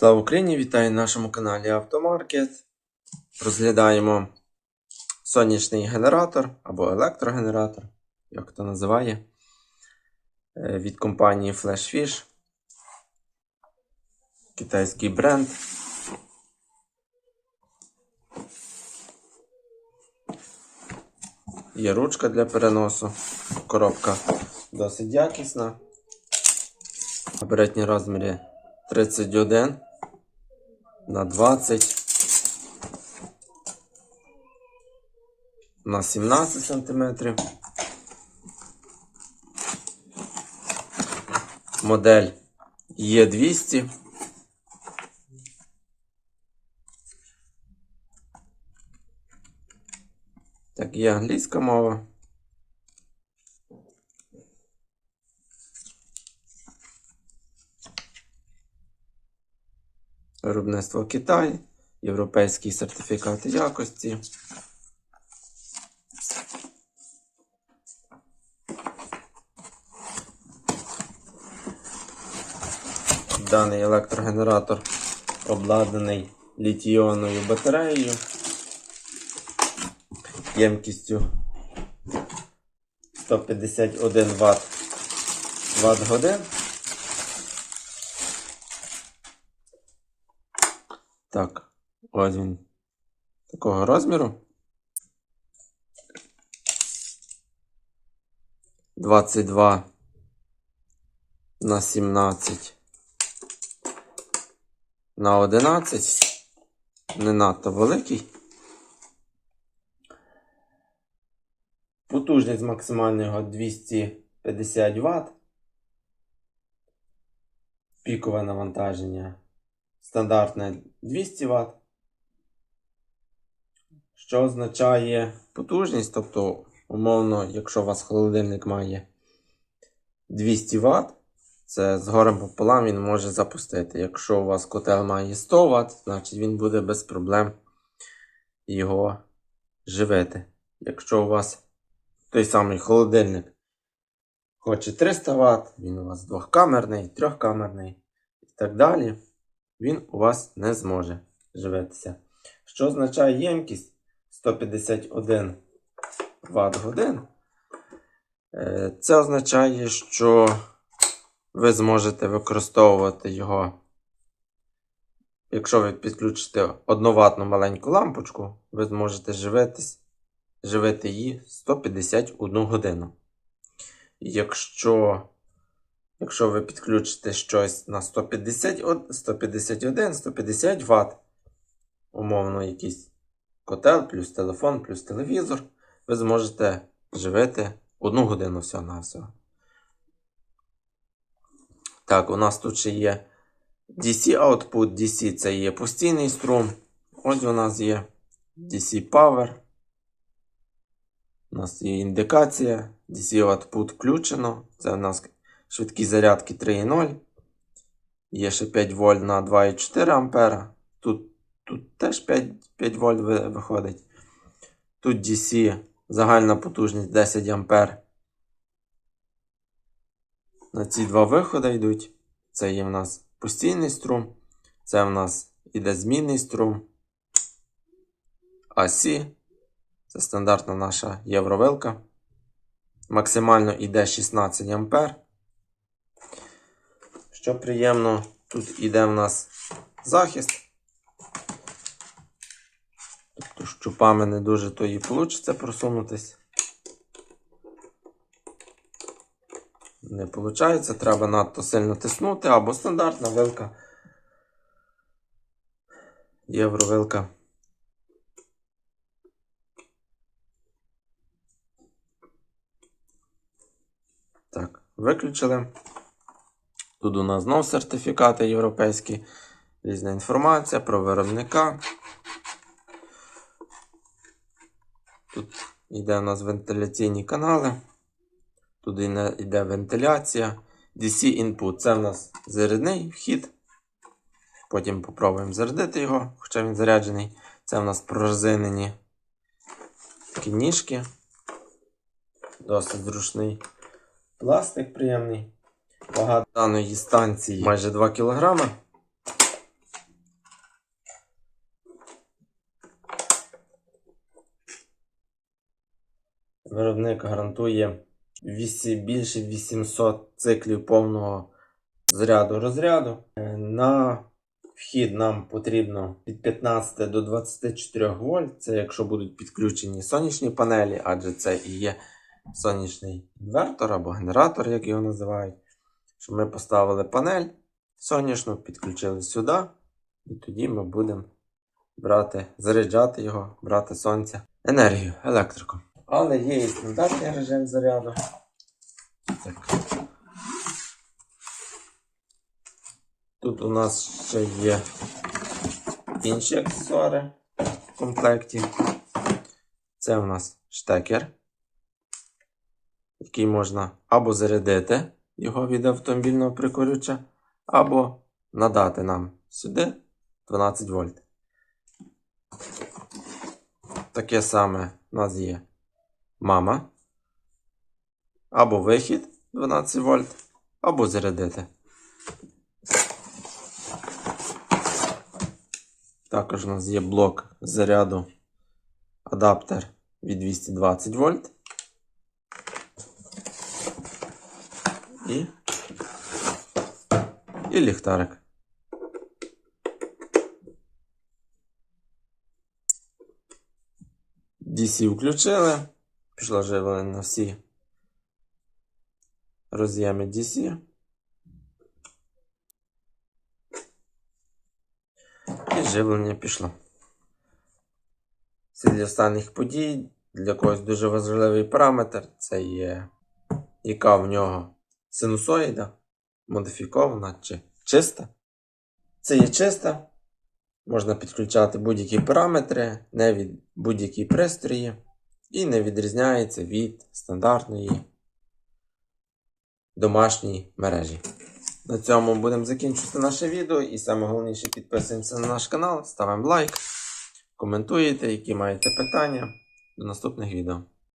Слава Україні! Вітаю на нашому каналі Автомаркет. Розглядаємо сонячний генератор або електрогенератор, як хто називає, е, від компанії Flashfish. Китайський бренд. Є ручка для переносу. Коробка досить якісна. Габаритні розміри 31 на 20 на 17 сантиметрів. Модель Е200. Так, є англійська мова. Виробництво Китай, європейські сертифікати якості. Даний електрогенератор обладнаний літій-іонною батареєю ємкістю 151 Вт Вт годин. Так, ось він такого розміру. 22 на 17 на 11. Не надто великий. Потужність максимального 250 Вт. Пікове навантаження стандартне 200 Вт. Що означає потужність, тобто, умовно, якщо у вас холодильник має 200 Вт, це з горем пополам він може запустити. Якщо у вас котел має 100 Вт, значить він буде без проблем його живити. Якщо у вас той самий холодильник хоче 300 Вт, він у вас двохкамерний, трьохкамерний і так далі, він у вас не зможе живитися. Що означає ємкість 151 Вт годин? Е, Це означає, що ви зможете використовувати його. Якщо ви підключите одноватну маленьку лампочку, ви зможете живитись, живити її 151 годину. Якщо, якщо ви підключите щось на 150, 151, 150 Вт, умовно, якийсь котел, плюс телефон, плюс телевізор, ви зможете живити 1 годину всього на всього. Так, у нас тут ще є DC output. DC це є постійний струм. Ось у нас є DC Power. У нас є індикація. DC output включено. Це у нас швидкі зарядки 3.0. Є ще 5 вольт на 2,4 ампера. Тут, тут теж 5, 5 вольт виходить. Тут DC загальна потужність 10 ампер. На ці два виходи йдуть. Це є в нас постійний струм. Це в нас іде змінний струм. AC. Це стандартна наша євровилка. Максимально йде 16 ампер. Що приємно, тут іде в нас захист. Тобто щупами не дуже то і вийде просунутись. Не виходить, треба надто сильно тиснути, або стандартна вилка. Євровилка. Так, виключили. Тут у нас знов сертифікати європейські. Різна інформація про виробника. Тут йде у нас вентиляційні канали. Туди йде вентиляція. DC input це в нас зарядний вхід. Потім попробуємо зарядити його, хоча він заряджений. Це в нас прорезинені такі. Досить зручний пластик приємний. Вага даної станції майже 2 кг. Виробник гарантує більше 800 циклів повного зряду розряду. Е, на вхід нам потрібно від 15 до 24 вольт. Це якщо будуть підключені сонячні панелі, адже це і є сонячний інвертор або генератор, як його називають. Щоб ми поставили панель сонячну, підключили сюди, і тоді ми будемо брати, заряджати його, брати сонця, енергію, електрику. Але є і стандартний режим заряду. Так. Тут у нас ще є інші аксесуари в комплекті. Це у нас штекер, який можна або зарядити його від автомобільного прикурювача, або надати нам сюди 12 вольт. Таке саме у нас є мама. Або вихід 12 вольт, або зарядити. Також у нас є блок заряду адаптер від 220 вольт. І, і ліхтарик. DC включили. Пішло живлення на всі роз'єми DC. І живлення пішло. Це для останніх подій. Для когось дуже важливий параметр. Це є яка в нього синусоїда, модифікована чи чиста. Це є чиста. Можна підключати будь-які параметри, не від будь-які пристрої. І не відрізняється від стандартної домашньої мережі. На цьому будемо закінчувати наше відео. І саме головніше підписуємося на наш канал, ставимо лайк, коментуєте, які маєте питання. До наступних відео.